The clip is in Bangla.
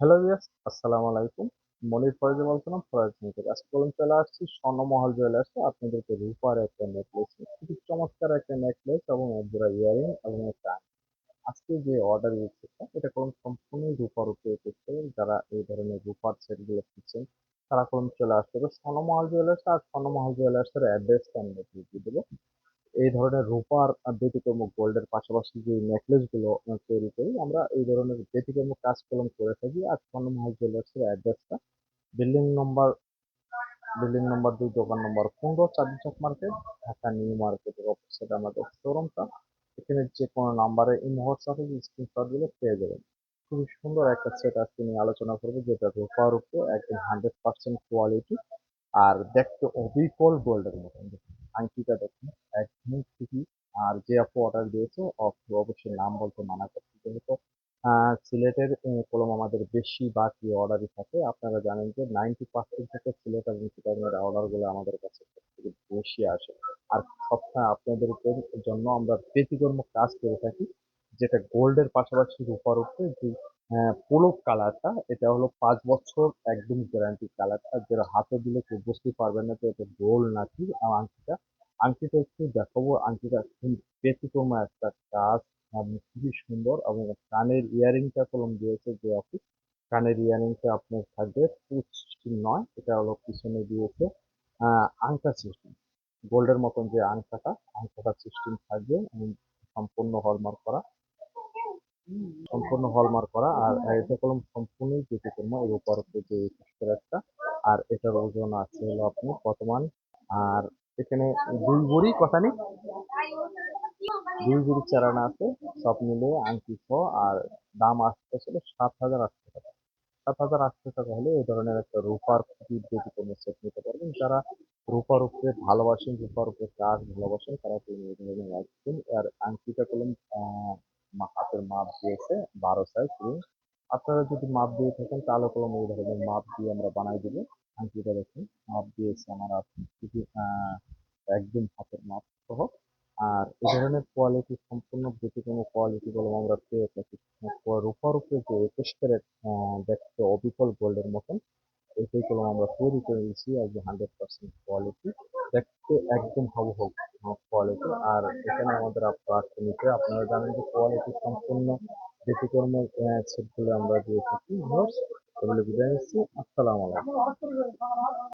হ্যালো ভিউয়ার্স আসসালামু আলাইকুম। মনির ফয়েজে বলছিলাম ফয়েজ থেকে আজকে বলুন চলে আসছি স্বর্ণমহল জুয়েলার্সে আপনাদেরকে রূপার একটা নেকলেস খুবই চমৎকার একটা নেকলেস এবং এক ইয়ারিং এবং একটা আজকে যে অর্ডার দিচ্ছেন এটা কোন সম্পূর্ণ রূপার উপরে করছে যারা এই ধরনের রূপার সেটগুলো খুঁজছেন তারা কোন চলে আসতে হবে স্বর্ণমহল জুয়েলার্স আর স্বর্ণমহল জুয়েলার্সের অ্যাড্রেসটা আমি দিয়ে দেবো। এই ধরনের রূপার ব্যতিক্রম গোল্ডের পাশাপাশি যে নেকলেসগুলো তৈরি করি, আমরা এই ধরনের ব্যতিক্রম কাজকর্ম করে থাকি। আর স্বর্ণমহল জুয়েলার্সের অ্যাড্রেসটা বিল্ডিং নম্বর বিল্ডিং নম্বর দুই, দোকান নম্বর পনেরো চাঁদি চক মার্কেট ঢাকা নিউ মার্কেটের অপোজিট আমাদের শোরুমটা এখানে যে কোনো নাম্বারে এই হোয়াটসঅ্যাপে স্ক্রিনশট দিলে পেয়ে যাবেন। খুবই সুন্দর একটা সেট আজকে নিয়ে আলোচনা করব, যেটা রূপার উপর একদম হান্ড্রেড পার্সেন্ট কোয়ালিটি আর দেখতে অবিকল গোল্ডের মতন। আংটিটা দেখুন। একদম খুবই আর যে আপু অর্ডার দিয়েছে অবশ্যই নাম বলতে মানা করছি যেহেতু সিলেটের কলম আমাদের বেশি বাকি অর্ডারই থাকে। আপনারা জানেন যে নাইনটি পার্সেন্ট থেকে সিলেট এবং অর্ডারগুলো আমাদের কাছে বেশি আসে। আর সবসময় আপনাদের জন্য আমরা ব্যতিক্রম কাজ করে থাকি, যেটা গোল্ডের পাশাপাশি রূপার উপরে যে পোলক কালারটা, এটা হলো পাঁচ বছর একদম গ্যারান্টি কালারটা। যেটা হাতে দিলে কেউ বুঝতে পারবেন না যে এটা গোল্ড নাকি, আংটিটা। আংটিটা একটু দেখাবো। আংটিটা ব্যতিক্রম একটা কাজ। খুবই সুন্দর এবং কানের ইয়ারিংটা কলম দিয়েছে যে অফিস কানের ইয়ারিংটা আপনার থাকবে পুচ নয়, এটা হলো পিছনে দিয়েছে আংটা সিস্টেম গোল্ডের মতন যে আংটাটা আংটাটা সিস্টেম থাকবে সম্পূর্ণ হলমার্ক করা। সম্পূর্ণ হলমার্ক করা। আর এটা কলম সম্পূর্ণই ব্যতিক্রম এর উপর যে একটা। আর এটার ওজন আছে হলো আপনি বর্তমান, আর এখানে দুই ভরি কথা নেই? দুই ভরি চারানা আছে, সব মিলে আংটি সহ আর দাম আসতেছিল সাত হাজার আটশো টাকা। সাত হাজার আটশো টাকা হলে এই ধরনের একটা রূপার খুবই ব্যতিক্রম সেট নিতে পারবেন, যারা রূপার উপরে ভালোবাসেন, রূপার উপরে কাজ ভালোবাসেন, তারা আসবেন। আর আংটিটা করলেন হাতের মাপ দিয়েছে, বারো সাইজ আপনারা যদি মাপ দিয়ে থাকেন, তাহলে কলম এই ধরনের মাপ দিয়ে আমরা বানাই দেবো। আংটিটা দেখুন, মাপ দিয়েছে আমার খুবই একদম হাতের মাপ সহ। আর এই ধরনের কোয়ালিটি সম্পূর্ণ ব্যতিক্রম কোয়ালিটি বলে আমরা পেয়ে থাকি। রূপার উপরে যে একুশ ক্যারেট দেখতে অবিকল গোল্ডের মতন, এটাই কলম আমরা তৈরি করে দিয়েছি একদম হান্ড্রেড পার্সেন্ট কোয়ালিটি দেখতে একদম হবু হব কোয়ালিটি আর এখানে আমাদের আপনার নিতে আপনারা জানেন যে কোয়ালিটি সম্পূর্ণ ব্যতিক্রম সেটগুলো আমরা দিয়ে থাকি। এগুলো আলাইকুম।